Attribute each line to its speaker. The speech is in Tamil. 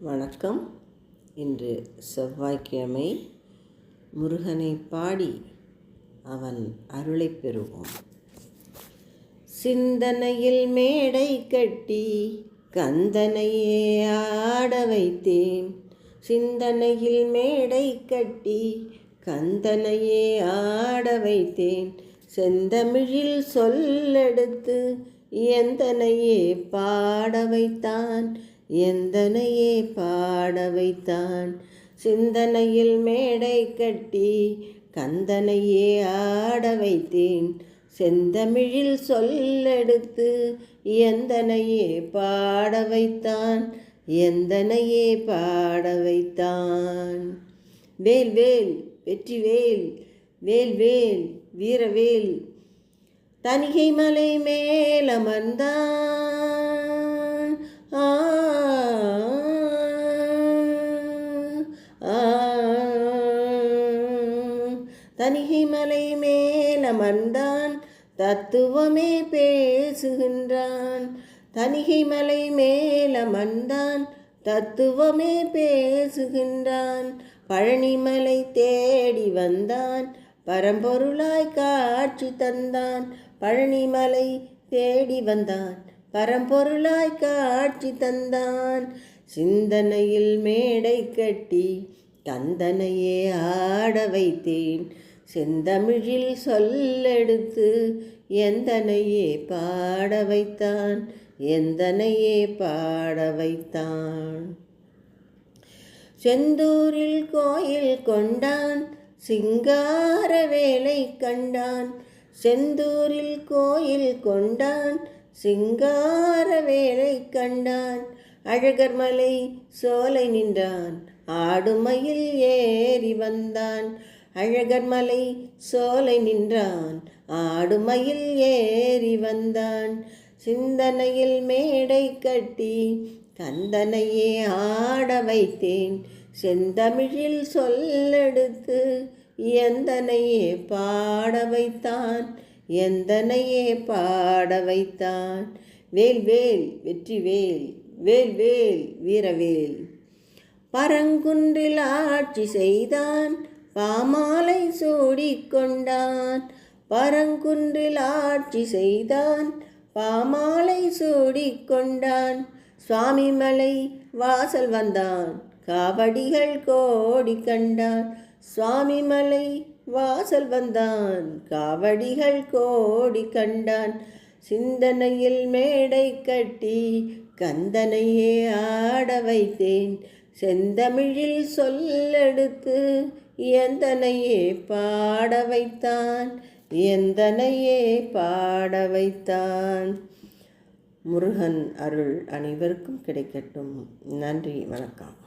Speaker 1: வணக்கம். இன்று செவ்வாய்க்கிழமை முருகனை பாடி அவன் அருளை பெறுவோம். சிந்தனையில் மேடை கட்டி கந்தனையே ஆட வைத்தேன். சிந்தனையில் மேடை கட்டி கந்தனையே ஆட வைத்தேன். செந்தமிழில் சொல்லெடுத்து எந்தனையே பாட வைத்தான். எந்தனையே பாட வைத்தான். சிந்தனையில் மேடை கட்டி கந்தனையே ஆட வைத்தேன். செந்தமிழில் சொல்லெடுத்து எந்தனையே பாட வைத்தான். எந்தனையே பாட வைத்தான். வேல் வேல் வெற்றி வேல் வேல் வேல் வீரவேல். தனிகை மலை மேலமர்ந்தான் தனிகை மலை மேலமர்ந்தான் தத்துவமே பேசுகின்றான். தனிகை மலை மேலமர்ந்தான் தத்துவமே பேசுகின்றான். பழனிமலை தேடி வந்தான் பரம்பொருளாய் காட்சி தந்தான். பழனிமலை தேடி வந்தான் பரம்பொருளாய் காட்சி தந்தான். சிந்தனையில் மேடை கட்டி கந்தனையே ஆட வைத்தேன். செந்தமிழில் சொல்லெடுத்து எந்தனையே பாட வைத்தான் எந்தனையே பாட வைத்தான். செந்தூரில் கோயில் கொண்டான் சிங்கார வேலை கண்டான். செந்தூரில் கோயில் கொண்டான் சிங்கார வேலை கண்டான். அழகர் மலை சோலை நின்றான் ஆடுமையில் ஏறி வந்தான். அழகர் மலை சோலை நின்றான். ஆடுமையில் ஏறி வந்தான். சிந்தனையில் மேடை கட்டி கந்தனையே ஆட வைத்தேன். செந்தமிழில் சொல்லெடுத்து எந்தனையே பாட வைத்தான். எந்தனையே பாட வைத்தான். வேல் வேல் வெற்றி வேல் வேல் வேல் வீரவேல். பரங்குன்றில் ஆட்சி செய்தான். பாமாலை சூடிக்கொண்டான் பரங்குன்றில் ஆட்சி செய்தான். பாமாலை சூடிக்கொண்டான் சுவாமிமலை வாசல் வந்தான். காவடிகள் கோடி கண்டான். சுவாமிமலை வாசல் வந்தான். காவடிகள் கோடி கண்டான். சிந்தனையில் மேடை கட்டி கந்தனையே ஆட வைத்தேன். செந்தமிழில் சொல்லெடுத்து எந்தனையே பாட வைத்தான் எந்தனையே பாட வைத்தான். முருகன் அருள் அனைவருக்கும் கிடைக்கட்டும். நன்றி வணக்கம்.